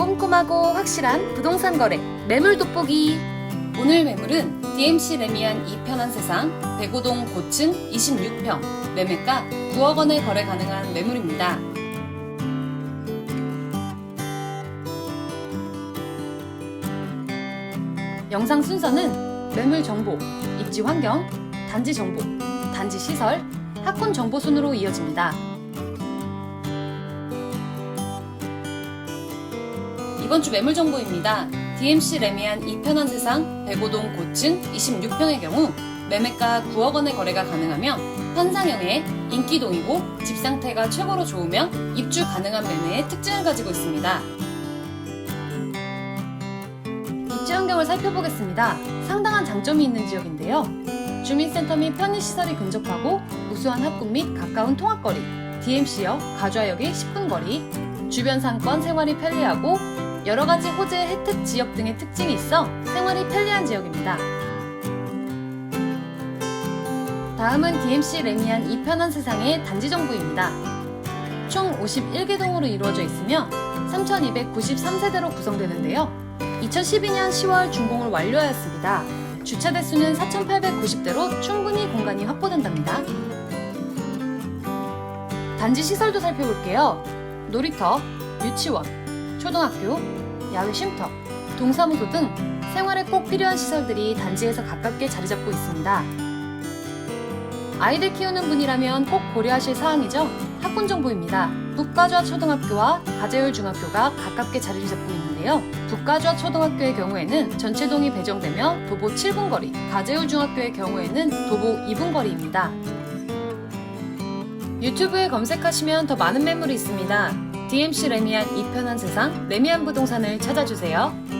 꼼꼼하고 확실한 부동산 거래 매물 돋보기 오늘 매물은 DMC 레미안 이 편한 세상 대고동 고층 26평 매매가 9억 원에 거래 가능한 매물입니다. 영상 순서는 매물 정보, 입지 환경, 단지 정보, 단지 시설, 학군 정보 순으로 이어집니다. 이번 주 매물 정보입니다. DMC 레미안 이편한 세상 대고동 고층 26평의 경우 매매가 9억 원의 거래가 가능하며 환상형의 인기동이고 집 상태가 최고로 좋으며 입주 가능한 매매의 특징을 가지고 있습니다. 입지 환경을 살펴보겠습니다. 상당한 장점이 있는 지역인데요. 주민센터 및 편의시설이 근접하고 우수한 학군 및 가까운 통학거리, DMC역, 가좌역의 10분 거리, 주변 상권 생활이 편리하고 여러 가지 호재 혜택 지역 등의 특징이 있어 생활이 편리한 지역입니다. 다음은 DMC 레미안 이 편한 세상의 단지 정보입니다. 총 51개 동으로 이루어져 있으며 3,293세대로 구성되는데요. 2012년 10월 준공을 완료하였습니다. 주차 대수는 4,890대로 충분히 공간이 확보된답니다. 단지 시설도 살펴볼게요. 놀이터, 유치원, 초등학교, 야외 쉼터, 동사무소 등 생활에 꼭 필요한 시설들이 단지에서 가깝게 자리 잡고 있습니다. 아이들 키우는 분이라면 꼭 고려하실 사항이죠. 학군 정보입니다. 북가좌 초등학교와 가재울 중학교가 가깝게 자리를 잡고 있는데요. 북가좌 초등학교의 경우에는 전체동이 배정되며 도보 7분 거리, 가재울 중학교의 경우에는 도보 2분 거리입니다. 유튜브에 검색하시면 더 많은 매물이 있습니다. DMC 레미안 이편한 세상 레미안 부동산을 찾아주세요.